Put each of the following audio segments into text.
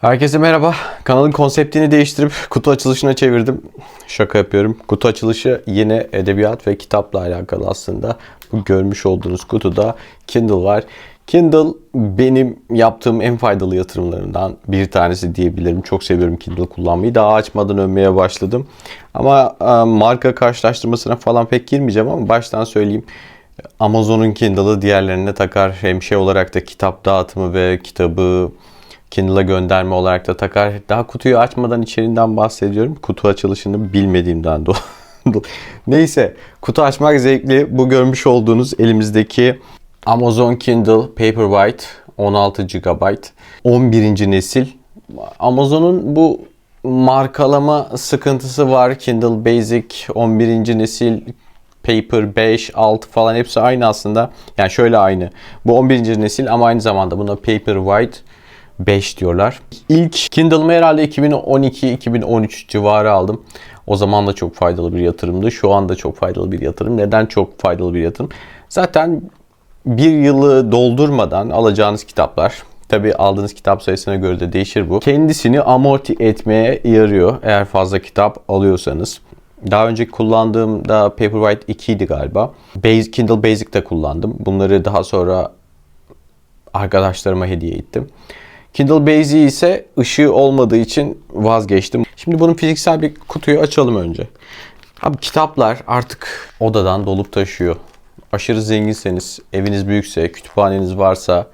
Herkese merhaba. Kanalın konseptini değiştirip kutu açılışına çevirdim. Şaka yapıyorum. Kutu açılışı yine edebiyat ve kitapla alakalı aslında. Bu görmüş olduğunuz kutuda Kindle var. Kindle benim yaptığım en faydalı yatırımlarımdan bir tanesi diyebilirim. Çok seviyorum Kindle kullanmayı. Daha açmadan övmeye başladım. Ama e, marka karşılaştırmasına falan pek girmeyeceğim ama baştan söyleyeyim. Amazon'un Kindle'ı diğerlerine takar. Hem şey olarak da kitap dağıtımı ve kitabı Kindle'a gönderme olarak da takar. Daha kutuyu açmadan içeriğinden bahsediyorum. Kutu açılışını bilmediğimden dolayı. Neyse kutu açmak zevkli. Bu görmüş olduğunuz elimizdeki Amazon Kindle Paperwhite 16 GB 11. nesil. Amazon'un bu markalama sıkıntısı var. Kindle Basic 11. nesil Paper 5, 6 falan hepsi aynı aslında. Yani şöyle aynı. Bu 11. nesil ama aynı zamanda buna Paperwhite 5 diyorlar. İlk Kindle'ımı herhalde 2012-2013 civarı aldım. O zaman da çok faydalı bir yatırımdı. Şu anda çok faydalı bir yatırım. Neden çok faydalı bir yatırım? Zaten bir yılı doldurmadan alacağınız kitaplar Tabi aldığınız kitap sayısına göre de değişir bu. Kendisini amorti etmeye yarıyor eğer fazla kitap alıyorsanız. Daha önce kullandığımda Paperwhite 2 idi galiba. Kindle Basic'te kullandım. Bunları daha sonra arkadaşlarıma hediye ettim. Kindle Basic ise ışığı olmadığı için vazgeçtim. Şimdi bunun fiziksel bir kutuyu açalım önce. Abi kitaplar artık odadan dolup taşıyor. Aşırı zenginseniz, eviniz büyükse, kütüphaneniz varsa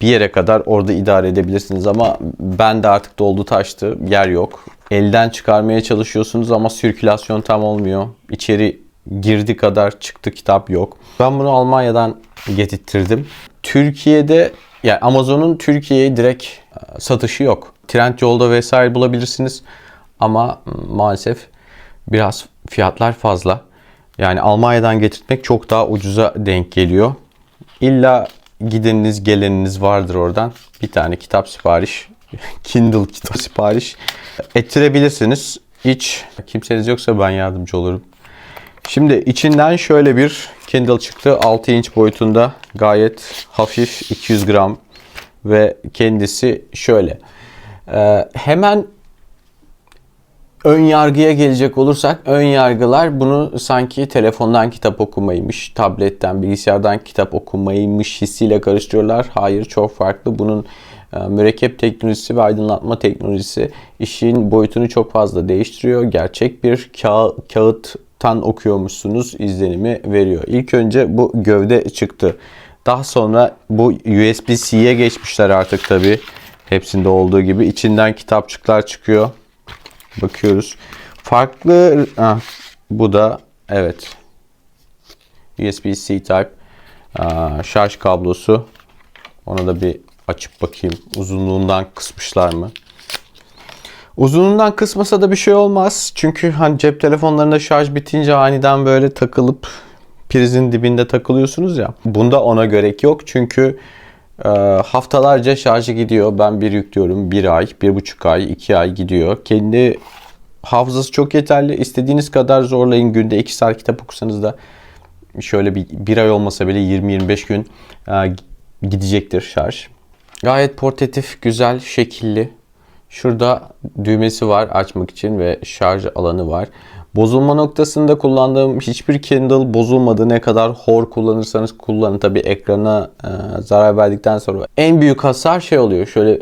bir yere kadar orada idare edebilirsiniz ama ben de artık doldu taştı, yer yok. Elden çıkarmaya çalışıyorsunuz ama sirkülasyon tam olmuyor. İçeri girdi kadar çıktı kitap yok. Ben bunu Almanya'dan getirttirdim. Türkiye'de yani Amazon'un Türkiye'ye direkt e, satışı yok. Trendyol'da vesaire bulabilirsiniz. Ama maalesef biraz fiyatlar fazla. Yani Almanya'dan getirtmek çok daha ucuza denk geliyor. İlla gideniniz geleniniz vardır oradan. Bir tane kitap sipariş, Kindle kitap sipariş ettirebilirsiniz. Hiç kimseniz yoksa ben yardımcı olurum. Şimdi içinden şöyle bir Kindle çıktı. 6 inç boyutunda gayet hafif 200 gram ve kendisi şöyle. Ee, hemen ön yargıya gelecek olursak ön yargılar bunu sanki telefondan kitap okumaymış, tabletten, bilgisayardan kitap okumaymış hissiyle karıştırıyorlar. Hayır çok farklı. Bunun e, mürekkep teknolojisi ve aydınlatma teknolojisi işin boyutunu çok fazla değiştiriyor. Gerçek bir kağıt, kağıttan okuyormuşsunuz izlenimi veriyor. İlk önce bu gövde çıktı. Daha sonra bu USB-C'ye geçmişler artık tabi. Hepsinde olduğu gibi. içinden kitapçıklar çıkıyor. Bakıyoruz. Farklı ah, bu da evet. USB-C type ah, şarj kablosu. Ona da bir açıp bakayım. Uzunluğundan kısmışlar mı? Uzunluğundan kısmasa da bir şey olmaz. Çünkü hani cep telefonlarında şarj bitince aniden böyle takılıp prizin dibinde takılıyorsunuz ya. Bunda ona gerek yok. Çünkü e, haftalarca şarjı gidiyor. Ben bir yüklüyorum. Bir ay, bir buçuk ay, iki ay gidiyor. Kendi hafızası çok yeterli. İstediğiniz kadar zorlayın. Günde iki saat kitap okusanız da şöyle bir, bir ay olmasa bile 20-25 gün e, gidecektir şarj. Gayet portatif, güzel, şekilli. Şurada düğmesi var açmak için ve şarj alanı var. Bozulma noktasında kullandığım hiçbir Kindle bozulmadı. Ne kadar hor kullanırsanız kullanın. Tabi ekrana e, zarar verdikten sonra en büyük hasar şey oluyor. Şöyle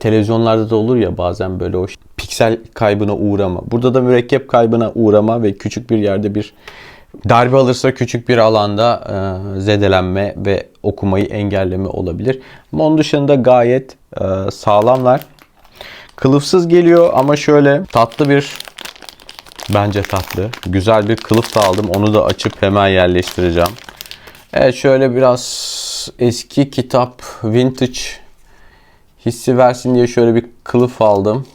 televizyonlarda da olur ya bazen böyle o piksel kaybına uğrama. Burada da mürekkep kaybına uğrama ve küçük bir yerde bir darbe alırsa küçük bir alanda e, zedelenme ve okumayı engelleme olabilir. Ama onun dışında gayet e, sağlamlar. Kılıfsız geliyor ama şöyle tatlı bir bence tatlı. Güzel bir kılıf da aldım. Onu da açıp hemen yerleştireceğim. Evet şöyle biraz eski kitap vintage hissi versin diye şöyle bir kılıf aldım.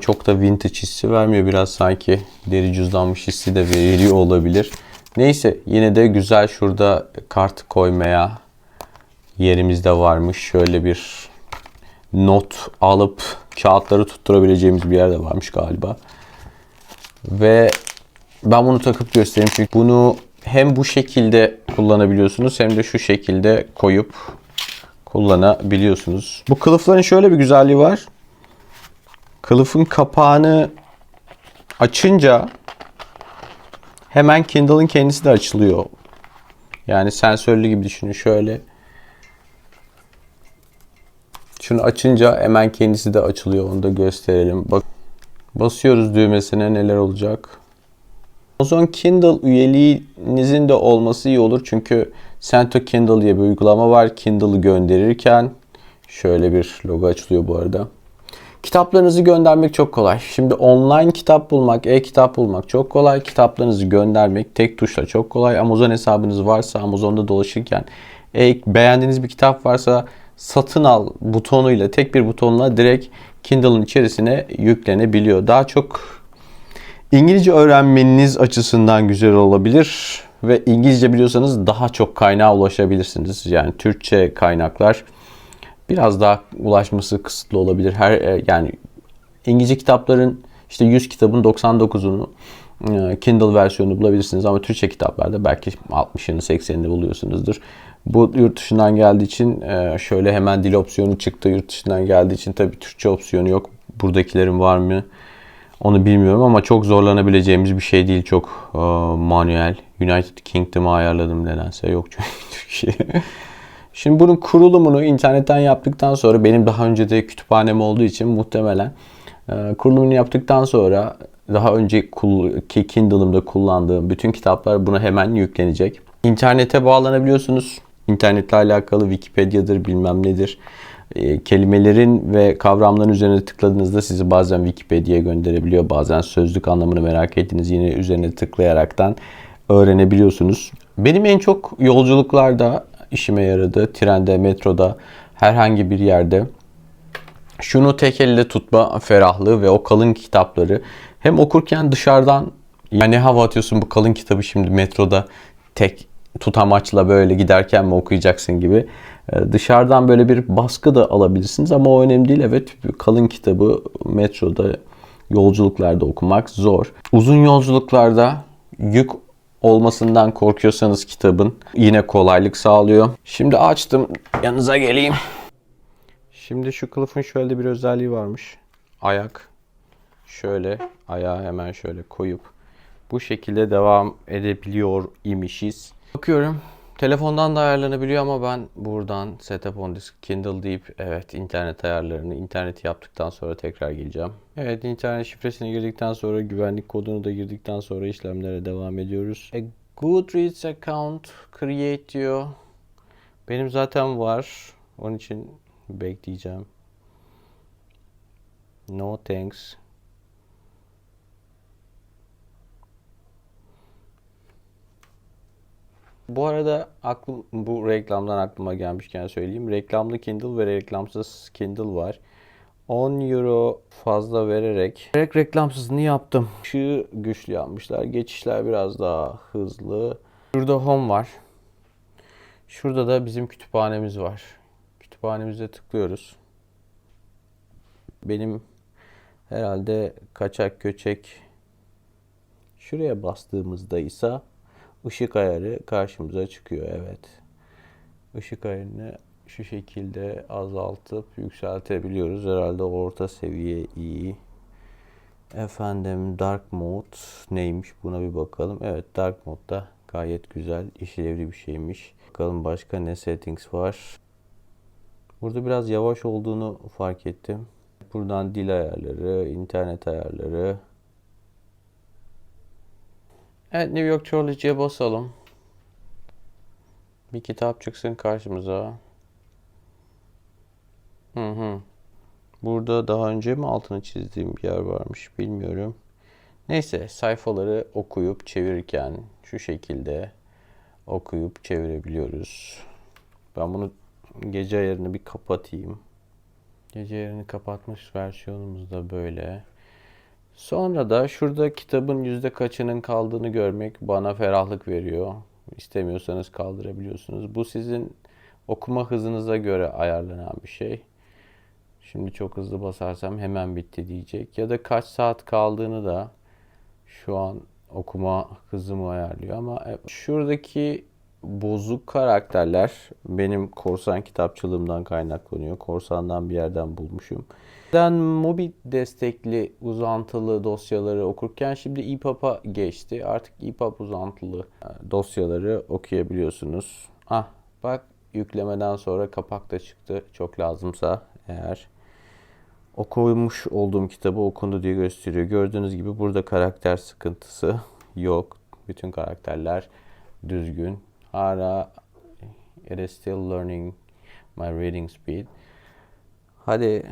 Çok da vintage hissi vermiyor. Biraz sanki deri cüzdanmış hissi de veriyor olabilir. Neyse yine de güzel şurada kart koymaya yerimiz de varmış. Şöyle bir not alıp kağıtları tutturabileceğimiz bir yer de varmış galiba. Ve ben bunu takıp göstereyim çünkü bunu hem bu şekilde kullanabiliyorsunuz hem de şu şekilde koyup kullanabiliyorsunuz. Bu kılıfların şöyle bir güzelliği var. Kılıfın kapağını açınca hemen Kindle'ın kendisi de açılıyor. Yani sensörlü gibi düşünün şöyle. Şunu açınca hemen kendisi de açılıyor. Onu da gösterelim. Bak basıyoruz düğmesine neler olacak. Amazon Kindle üyeliğinizin de olması iyi olur. Çünkü Send to Kindle diye bir uygulama var. Kindle'ı gönderirken şöyle bir logo açılıyor bu arada. Kitaplarınızı göndermek çok kolay. Şimdi online kitap bulmak, e-kitap bulmak çok kolay. Kitaplarınızı göndermek tek tuşla çok kolay. Amazon hesabınız varsa Amazon'da dolaşırken e, beğendiğiniz bir kitap varsa satın al butonuyla tek bir butonla direkt Kindle'ın içerisine yüklenebiliyor. Daha çok İngilizce öğrenmeniz açısından güzel olabilir ve İngilizce biliyorsanız daha çok kaynağa ulaşabilirsiniz. Yani Türkçe kaynaklar biraz daha ulaşması kısıtlı olabilir. Her e, yani İngilizce kitapların işte 100 kitabın 99'unu e, Kindle versiyonu bulabilirsiniz ama Türkçe kitaplarda belki 60'ını 80'ini buluyorsunuzdur. Bu yurt dışından geldiği için e, şöyle hemen dil opsiyonu çıktı. Yurt dışından geldiği için tabii Türkçe opsiyonu yok. Buradakilerin var mı? Onu bilmiyorum ama çok zorlanabileceğimiz bir şey değil. Çok e, manuel. United Kingdom'a ayarladım nedense. Yok çünkü Türkiye. Şimdi bunun kurulumunu internetten yaptıktan sonra benim daha önce de kütüphanem olduğu için muhtemelen e, kurulumunu yaptıktan sonra daha önceki Kindle'ımda kullandığım bütün kitaplar buna hemen yüklenecek. İnternete bağlanabiliyorsunuz. İnternetle alakalı Wikipedia'dır bilmem nedir. E, kelimelerin ve kavramların üzerine tıkladığınızda sizi bazen Wikipedia'ya gönderebiliyor. Bazen sözlük anlamını merak ettiğiniz yine üzerine tıklayaraktan öğrenebiliyorsunuz. Benim en çok yolculuklarda işime yaradı. Trende, metroda, herhangi bir yerde. Şunu tek elle tutma ferahlığı ve o kalın kitapları hem okurken dışarıdan yani hava atıyorsun bu kalın kitabı şimdi metroda tek tutamaçla böyle giderken mi okuyacaksın gibi. Ee, dışarıdan böyle bir baskı da alabilirsiniz ama o önemli değil. Evet kalın kitabı metroda yolculuklarda okumak zor. Uzun yolculuklarda yük olmasından korkuyorsanız kitabın yine kolaylık sağlıyor. Şimdi açtım yanınıza geleyim. Şimdi şu kılıfın şöyle bir özelliği varmış. Ayak şöyle ayağı hemen şöyle koyup bu şekilde devam edebiliyor imişiz. Bakıyorum telefondan da ayarlanabiliyor ama ben buradan setup on disk Kindle deyip evet internet ayarlarını internet yaptıktan sonra tekrar geleceğim. Evet internet şifresini girdikten sonra güvenlik kodunu da girdikten sonra işlemlere devam ediyoruz. A Goodreads account create diyor. Benim zaten var. Onun için bekleyeceğim. No thanks. Bu arada aklım bu reklamdan aklıma gelmişken söyleyeyim. Reklamlı Kindle ve reklamsız Kindle var. 10 euro fazla vererek direkt reklamsızını yaptım. Işığı güçlü yapmışlar. Geçişler biraz daha hızlı. Şurada home var. Şurada da bizim kütüphanemiz var. Kütüphanemize tıklıyoruz. Benim herhalde kaçak göçek şuraya bastığımızda ise ışık ayarı karşımıza çıkıyor. Evet. Işık ayarını şu şekilde azaltıp yükseltebiliyoruz. Herhalde orta seviye iyi. Efendim Dark Mode neymiş buna bir bakalım. Evet Dark Mode da gayet güzel işlevli bir şeymiş. Bakalım başka ne settings var. Burada biraz yavaş olduğunu fark ettim. Buradan dil ayarları, internet ayarları. Evet New York Trilogy'ye basalım. Bir kitap çıksın karşımıza. Hı hı. Burada daha önce mi altını çizdiğim bir yer varmış bilmiyorum. Neyse sayfaları okuyup çevirirken şu şekilde okuyup çevirebiliyoruz. Ben bunu gece ayarını bir kapatayım. Gece ayarını kapatmış versiyonumuz da böyle. Sonra da şurada kitabın yüzde kaçının kaldığını görmek bana ferahlık veriyor. İstemiyorsanız kaldırabiliyorsunuz. Bu sizin okuma hızınıza göre ayarlanan bir şey. Şimdi çok hızlı basarsam hemen bitti diyecek. Ya da kaç saat kaldığını da şu an okuma hızımı ayarlıyor. Ama şuradaki bozuk karakterler benim korsan kitapçılığımdan kaynaklanıyor. Korsandan bir yerden bulmuşum. Ben Mobi destekli uzantılı dosyaları okurken şimdi EPUB'a geçti. Artık EPUB uzantılı dosyaları okuyabiliyorsunuz. Ah bak yüklemeden sonra kapak da çıktı. Çok lazımsa eğer okumuş olduğum kitabı okundu diye gösteriyor. Gördüğünüz gibi burada karakter sıkıntısı yok. Bütün karakterler düzgün. Hala it is still learning my reading speed. Hadi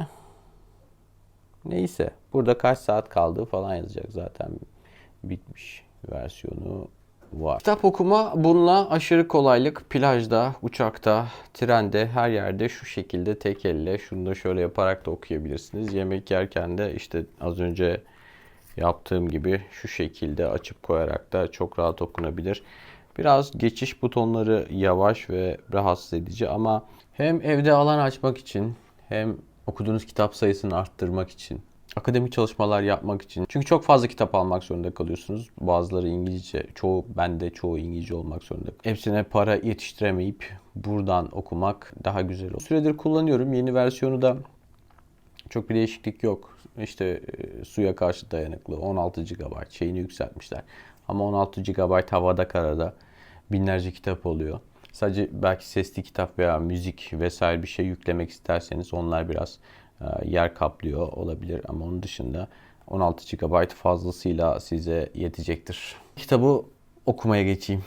neyse burada kaç saat kaldığı falan yazacak zaten bitmiş versiyonu var. Kitap okuma bununla aşırı kolaylık plajda, uçakta, trende, her yerde şu şekilde tek elle şunu da şöyle yaparak da okuyabilirsiniz. Yemek yerken de işte az önce yaptığım gibi şu şekilde açıp koyarak da çok rahat okunabilir. Biraz geçiş butonları yavaş ve rahatsız edici ama hem evde alan açmak için hem okuduğunuz kitap sayısını arttırmak için akademik çalışmalar yapmak için. Çünkü çok fazla kitap almak zorunda kalıyorsunuz. Bazıları İngilizce, çoğu bende çoğu İngilizce olmak zorunda. Hepsine para yetiştiremeyip buradan okumak daha güzel olur. Süredir kullanıyorum. Yeni versiyonu da çok bir değişiklik yok. İşte e, suya karşı dayanıklı 16 GB şeyini yükseltmişler. Ama 16 GB havada karada binlerce kitap oluyor. Sadece belki sesli kitap veya müzik vesaire bir şey yüklemek isterseniz onlar biraz e, yer kaplıyor olabilir ama onun dışında 16 GB fazlasıyla size yetecektir. Kitabı okumaya geçeyim.